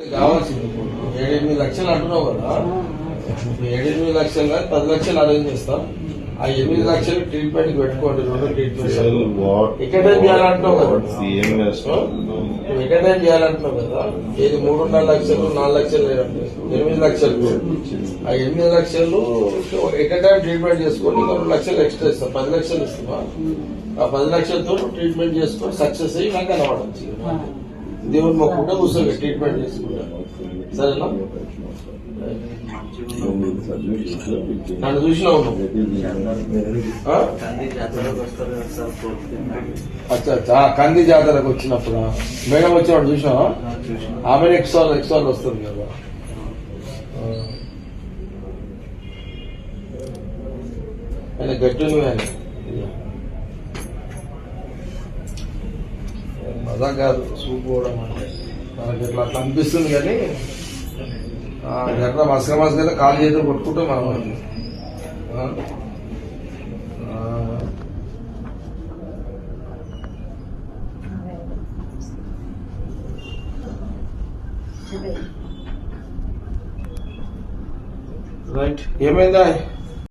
కావాల్సింది ఏడెనిమిది లక్షలు అంటున్నావు కదా. ఏడెనిమిది లక్షలు కాదు పది లక్షలు అరేంజ్ చేస్తాం. ఆ ఎనిమిది లక్షలు ట్రీట్మెంట్ పెట్టుకోండి రెండు ట్రీట్మెంట్ ఎక్కడైనా చేయాలంటున్నావు కదా. నువ్వు ఎక్కడైనా చేయాలంటున్నావు కదా. ఏది మూడున్నర లక్షలు నాలుగు లక్షలు లేదంటే ఎనిమిది లక్షలు. ఆ ఎనిమిది లక్షలు ఎక్కడైనా ట్రీట్మెంట్ చేసుకొని రెండు లక్షలు ఎక్స్ట్రా ఇస్తాం. పది లక్షలు ఇస్తావా ఆ పది లక్షలతో ట్రీట్మెంట్ చేసుకొని సక్సెస్ అయ్యి నాకు కనబడచ్చు దేవుని మొక్కుంటే కూర్చోండి ట్రీట్మెంట్ చేసుకుంటా సరేనా? నన్ను సార్ పూర్తి అచ్చా కంది జాతరకు వచ్చినప్పుడు? మేడం వచ్చినప్పుడు చూసినావా? చూసిన. ఆమె ఎక్స్ట్రా ఎక్స్ట్రా వస్తుంది కదా. ఆయన గట్టి ఆయన. మజా కాదు సూప్ పోవడం అంటే. మనకి ఇట్లా అట్లా అనిపిస్తుంది కానీ ఎట్లా మసక మసక అయితే కాలు చేతులు కొట్టుకుంటే మనం. రైట్ ఏమైందా?